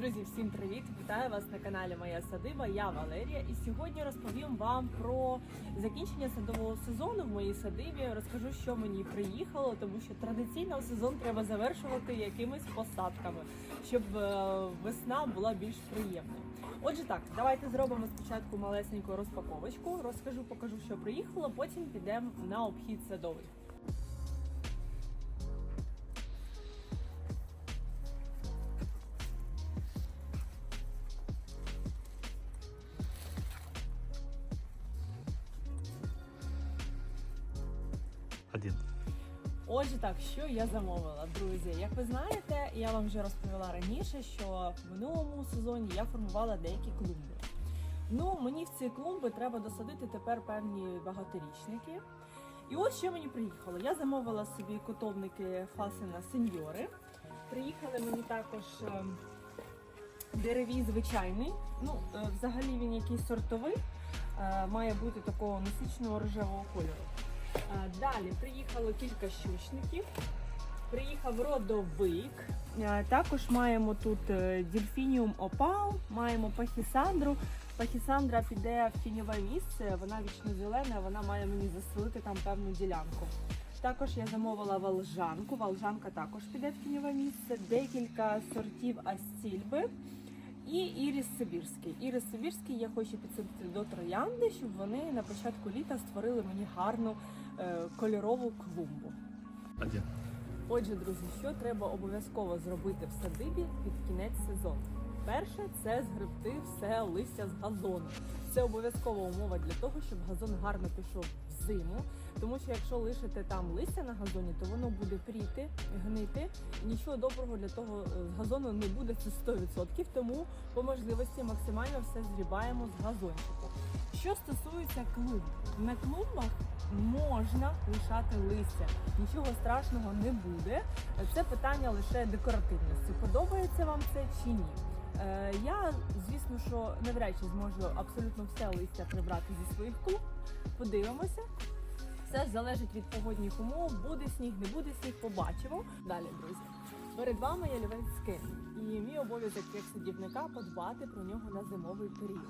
Друзі, всім привіт! Вітаю вас на каналі Моя садиба. Я Валерія, і сьогодні розповім вам про закінчення садового сезону в моїй садибі. Розкажу, що мені приїхало, тому що традиційно сезон треба завершувати якимись посадками, щоб е, весна була більш приємною. Отже, так, давайте зробимо спочатку малесеньку розпаковочку. Розкажу, покажу, що приїхало. Потім підемо на обхід садовий. Один. Отже, так, що я замовила, друзі. Як ви знаєте, я вам вже розповіла раніше, що в минулому сезоні я формувала деякі клумби. Ну, мені в ці клумби треба досадити тепер певні багаторічники. І ось що мені приїхало. Я замовила собі котовники Фасина Сеньори. Приїхали мені також е, деревій звичайний. Ну, е, взагалі він якийсь сортовий, е, має бути такого насиченого рожевого кольору. Далі приїхало кілька щучників. Приїхав родовик. Також маємо тут е, дельфініум опал, маємо пахісандру. Пахісандра піде в тіньове місце, вона вічно зелена, вона має мені заселити там певну ділянку. Також я замовила валжанку. Валжанка також піде в тіньове місце, декілька сортів астільби і іріс Сибірський. Іріс Сибірський я хочу підсадити до троянди, щоб вони на початку літа створили мені гарну е, кольорову клумбу. Отже, друзі, що треба обов'язково зробити в садибі під кінець сезону? Перше це згребти все листя з газону. Це обов'язкова умова для того, щоб газон гарно пішов в зиму. Тому що якщо лишите там листя на газоні, то воно буде пріти, гнити. Нічого доброго для того е, з газону не буде це 100%. Тому по можливості максимально все зрібаємо з газончику. Що стосується клумб, на клумбах можна лишати листя. Нічого страшного не буде. Це питання лише декоративності. Подобається вам це чи ні? Е, Я, звісно, що навряд чи зможу абсолютно все листя прибрати зі своїх клуб. Подивимося. Все залежить від погодних умов. Буде сніг, не буде сніг, побачимо. Далі, друзі. Перед вами є лівецький. І мій обов'язок як садівника подбати про нього на зимовий період.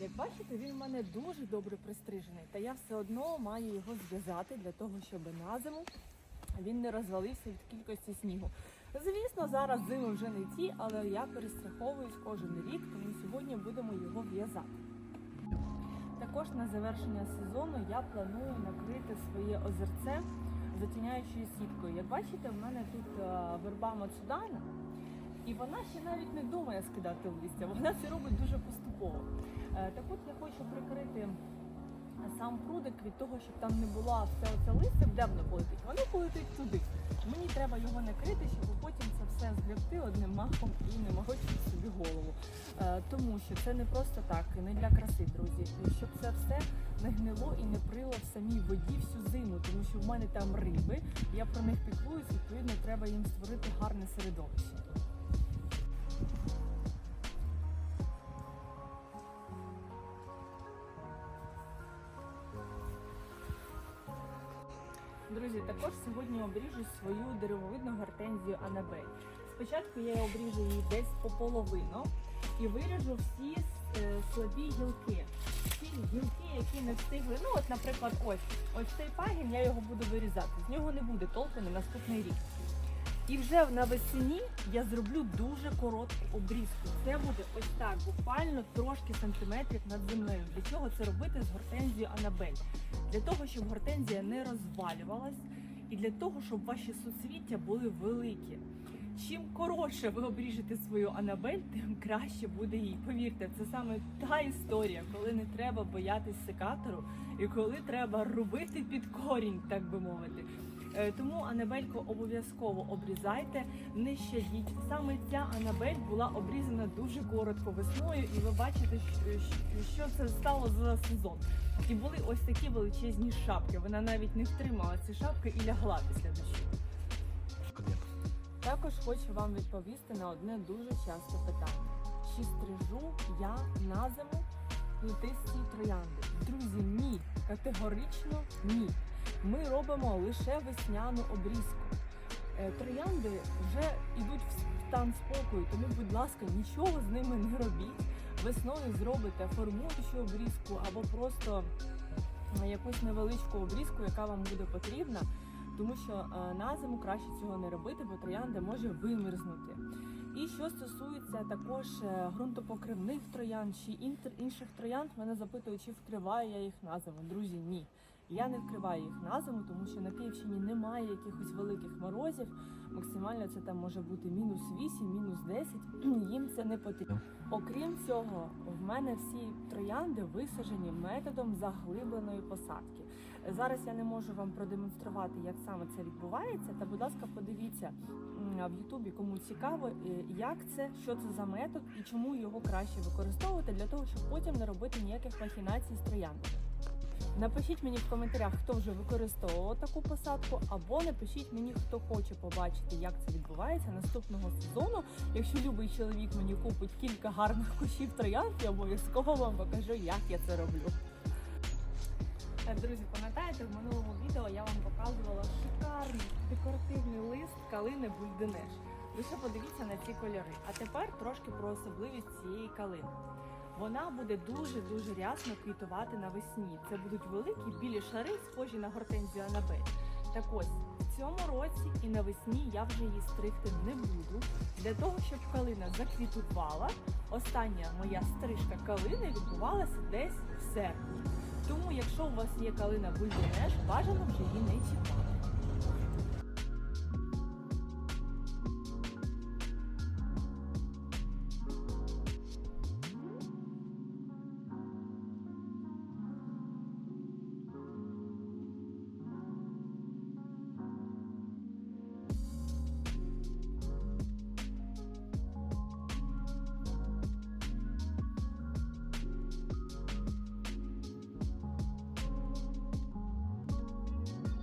Як бачите, він в мене дуже добре пристрижений, та я все одно маю його зв'язати для того, щоб на зиму він не розвалився від кількості снігу. Звісно, зараз зими вже не ті, але я перестраховуюсь кожен рік, тому сьогодні будемо його в'язати. Також на завершення сезону я планую накрити своє озерце затіняючою сіткою. Як бачите, в мене тут е, верба Мацудана, і вона ще навіть не думає скидати листя. Вона це робить дуже поступово. Е, Так от я хочу прикрити сам прудик від того, щоб там не було все оце листя, де воно полетить. Воно полетить туди. Мені треба його накрити, щоб потім це все згребти одним махом і не морочити собі голову. Е, тому що це не просто так, не для краси, друзі. Щоб це все не гнило і не прило в самій воді всю зиму, тому що в мене там риби, я про них піклуюсь, відповідно, треба їм створити гарне середовище. Друзі, також сьогодні обріжу свою деревовидну гортензію Анабель. Спочатку я обріжу її десь по половину і виріжу всі е, слабі гілки. Ті гілки, які не встигли. Ну, от, наприклад, ось ось цей пагін, я його буду вирізати. З нього не буде толку на наступний рік. І вже навесні я зроблю дуже коротку обрізку. Це буде ось так, буквально трошки сантиметрів над землею. Для чого це робити з гортензією Анабель? Для того, щоб гортензія не розвалювалась, і для того, щоб ваші суцвіття були великі. Чим коротше ви обріжете свою Анабель, тим краще буде їй. Повірте, це саме та історія, коли не треба боятись секатору і коли треба робити під корінь, так би мовити. Е, Тому Анабельку обов'язково обрізайте, не щадіть. Саме ця Анабель була обрізана дуже коротко весною, і ви бачите, що- це стало за сезон. І були ось такі величезні шапки. Вона навіть не втримала ці шапки і лягла після дощу. Також хочу вам відповісти на одне дуже часте питання: чи стрижу я на зиму плетисті троянди? Друзі, ні, категорично ні. Ми робимо лише весняну обрізку. Е, Троянди вже йдуть в стан спокою. Тому, будь ласка, нічого з ними не робіть. Весною зробите формуючу обрізку або просто е, якусь невеличку обрізку, яка вам буде потрібна. Тому що е, на зиму краще цього не робити, бо троянда може вимерзнути. І що стосується також ґрунтопокривних троянд чи інших троянд, мене запитують, чи вкриваю я їх на зиму. Друзі, ні. Я не вкриваю їх на зиму, тому що на Київщині немає якихось великих морозів. Максимально це там може бути мінус 8, мінус 10. Їм це не потрібно. Окрім цього, в мене всі троянди висаджені методом заглибленої посадки. Зараз я не можу вам продемонструвати, як саме це відбувається. Та, будь ласка, подивіться в Ютубі, кому цікаво, е, як це, що це за метод і чому його краще використовувати для того, щоб потім не робити ніяких махінацій з трояндами. Напишіть мені в коментарях, хто вже використовував таку посадку, або напишіть мені, хто хоче побачити, як це відбувається наступного сезону. Якщо любий чоловік мені купить кілька гарних кущів троянд, я обов'язково вам покажу, як я це роблю. Друзі, пам'ятаєте, в минулому відео я вам показувала шикарний декоративний лист калини бульденеш. Лише подивіться на ці кольори. А тепер трошки про особливість цієї калини. Вона буде дуже-дуже рясно квітувати навесні. Це будуть великі білі шари, схожі на гортензію Анабель. Так ось в цьому році і навесні я вже її стригти не буду. Для того, щоб калина заквітувала, остання моя стрижка калини відбувалася десь в серпні. Тому, якщо у вас є калина бульденеш, бажано вже її не чіпати.